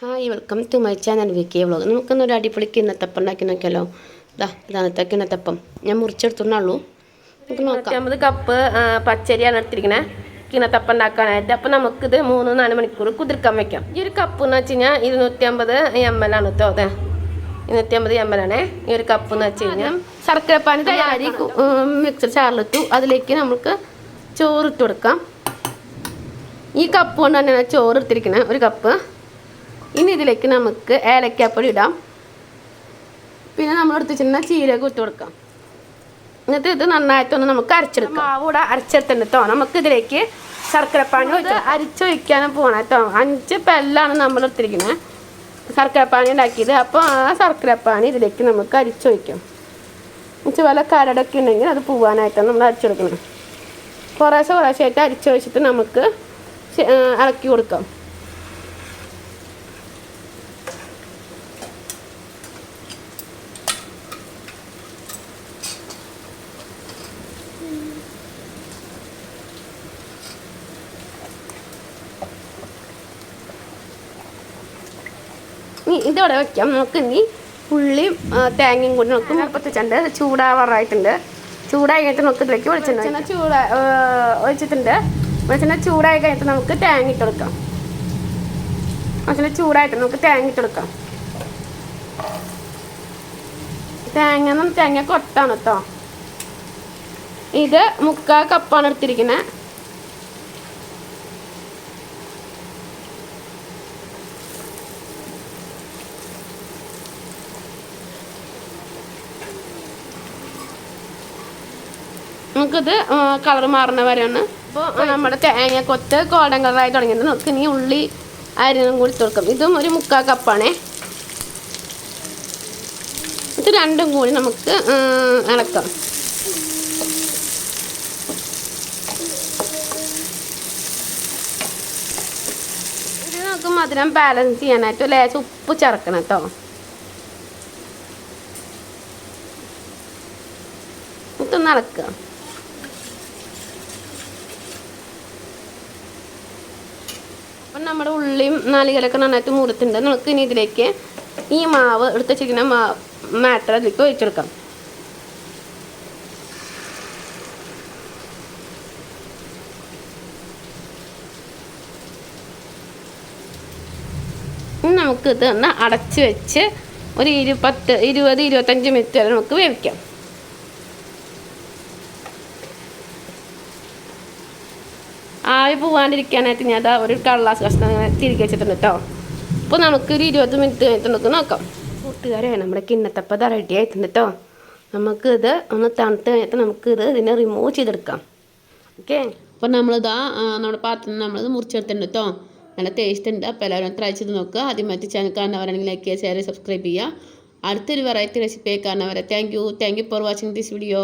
Hi welcome to my channel V K vlog നമുക്കൊന്നൊരു അടിപൊളി കിണ്ണത്തപ്പം ഉണ്ടാക്കി നോക്കിയാലോ ഇതാ ഇതാണത്തെ കിണ്ണത്തപ്പം. ഞാൻ മുറിച്ചെടുത്തുള്ളൂ നമുക്ക് നോക്കാം. കപ്പ് പച്ചരിയാണ് എടുത്തിരിക്കുന്നത് കിണത്തപ്പം ഉണ്ടാക്കാനായിട്ട്. അപ്പം നമുക്കിത് മൂന്ന് നാല് മണിക്കൂർ കുതിർക്കാൻ വെക്കാം. ഈ ഒരു കപ്പ് എന്ന് വെച്ച് കഴിഞ്ഞാൽ ഇരുന്നൂറ്റി അമ്പത് എം എൽ ആണ് കേട്ടോ അതെ. ഇരുന്നൂറ്റി അമ്പത് എം എൽ ആണേ. ഈ ഒരു കപ്പ് എന്ന് വെച്ച് കഴിഞ്ഞാൽ ശർക്കരപ്പാനി തയ്യാറി മിക്സർ ചാറിലിട്ടു. അതിലേക്ക് നമുക്ക് ചോറിട്ട് കൊടുക്കാം. ഈ കപ്പ് കൊണ്ട് തന്നെയാണ് ചോറ് എടുത്തിരിക്കുന്നത് ഒരു കപ്പ്. ഇനി ഇതിലേക്ക് നമുക്ക് ഏലക്കാപ്പൊടി ഇടാം. പിന്നെ നമ്മൾ എടുത്ത് ചീരക ഇട്ട് കൊടുക്കാം. എന്നിട്ട് ഇത് നന്നായിട്ടൊന്ന് നമുക്ക് അരച്ചെടുക്കാം. മാവ് കൂടെ അരച്ചെടുത്തിട്ടുണ്ട് കേട്ടോ നമുക്ക് ഇതിലേക്ക് ശർക്കരപ്പാനി അരിച്ചൊഴിക്കാനും പോകണം കേട്ടോ അഞ്ച് പെല്ലാണ് നമ്മൾ എടുത്തിരിക്കുന്നത് ശർക്കരപ്പാനി ഉണ്ടാക്കിയത്. അപ്പോൾ ആ ശർക്കരപ്പാനി ഇതിലേക്ക് നമുക്ക് അരിച്ചൊഴിക്കാം. എന്നുവെച്ചാൽ വല്ല കരടൊക്കെ ഉണ്ടെങ്കിൽ അത് പോവാനായിട്ടാണ് നമ്മൾ അരിച്ചെടുക്കുന്നത് കുറേശ്ശെ കുറേശ്ശായിട്ട് അരിച്ചൊഴിച്ചിട്ട് നമുക്ക് ഇളക്കി കൊടുക്കാം. ഇനി ഇതോടെ വെക്കാം. നമുക്ക് ഇനി ഉള്ളിയും തേങ്ങയും കൂടി നമുക്ക് മുപ്പത്തിച്ചുണ്ട് ചൂടാവാറായിട്ടുണ്ട്. ചൂടായി കഴിഞ്ഞിട്ട് നമുക്ക് ഇതിലേക്ക് വെളിച്ചെണ്ണ ചൂടാ ഒഴിച്ചിട്ടുണ്ട്. വെളിച്ചെണ്ണ ചൂടായി കഴിഞ്ഞിട്ട് നമുക്ക് തേങ്ങ ഇട്ട് കൊടുക്കാം. വെളിച്ചെണ്ണ ചൂടായിട്ട് നമുക്ക് തേങ്ങ ഇട്ട് കൊടുക്കാം. തേങ്ങ തേങ്ങ കൊത്താണ് കേട്ടോ ഇത് മുക്കാൽ കപ്പാണ് എടുത്തിരിക്കുന്നത് നമുക്കിത് കളർ മാറുന്ന വരെയാണ്. അപ്പോൾ നമ്മുടെ തേങ്ങ കൊത്ത് ഗോൾഡൻ കളറായി തുടങ്ങിയത് നമുക്ക് ഇനി ഉള്ളി അരിനും കൂടി തുറക്കും ഇതും ഒരു മുക്കാൽ കപ്പാണേ ഇത് രണ്ടും കൂടി നമുക്ക് ഇളക്കാം ഇത് നമുക്ക് മധുരം ബാലൻസ് ചെയ്യാനായിട്ട് ലേശം ഉപ്പ് ചേർക്കണം കേട്ടോ. ഇതൊന്ന് ഇളക്കുക അപ്പം നമ്മുടെ ഉള്ളിയും നാളികേരൊക്കെ നന്നായിട്ട് മുറുത്തുണ്ട് നമുക്ക് ഇനി ഇതിലേക്ക് ഈ മാവ് എടുത്ത് വെച്ചിരിക്കുന്ന മാ മാറ്റർ അതിലേക്ക് ഒഴിച്ചെടുക്കാം. നമുക്കിത് ഒന്ന് അടച്ച് വെച്ച് ഒരു ഇരു പത്ത് ഇരുപത് ഇരുപത്തഞ്ച് മിനിറ്റ് വരെ നമുക്ക് വേവിക്കാം. ആവി പോവാണ്ടിരിക്കാനായിട്ട് ഞാൻ ഒരു കള്ളാസ് കഷ്ണം അങ്ങനെ തിരികെ വെച്ചിട്ടുണ്ട് കേട്ടോ അപ്പോൾ നമുക്കൊരു ഇരുപത് മിനിറ്റ് കഴിഞ്ഞിട്ട് നോക്കാം. കൂട്ടുകാരെ നമ്മുടെ കിണ്ണത്തപ്പം ദാ റെഡി ആയിട്ടുണ്ട് കേട്ടോ നമുക്കിത് ഇത് ഒന്ന് തണുത്ത് കഴിഞ്ഞിട്ട് നമുക്കിത് ഇത് ഇതിനെ റിമൂവ് ചെയ്തെടുക്കാം. ഓക്കെ അപ്പോൾ നമ്മളിതാ നമ്മുടെ പാത്രം നമ്മളിത് മുറിച്ചെടുത്തിട്ടുണ്ട് കേട്ടോ നല്ല ടേസ്റ്റ് ഉണ്ട്. അപ്പോൾ എല്ലാവരും ട്രൈ ചെയ്ത് നോക്കുക. ആദ്യമായിട്ട് ചാനൽ കാണുന്നവരാണെങ്കിൽ ലൈക്ക് ചെയ്യുക ഷെയർ സബ്സ്ക്രൈബ് ചെയ്യുക. അടുത്തൊരു വെറൈറ്റി റെസിപ്പി കാണുന്നവരെ thank you thank you for watching this video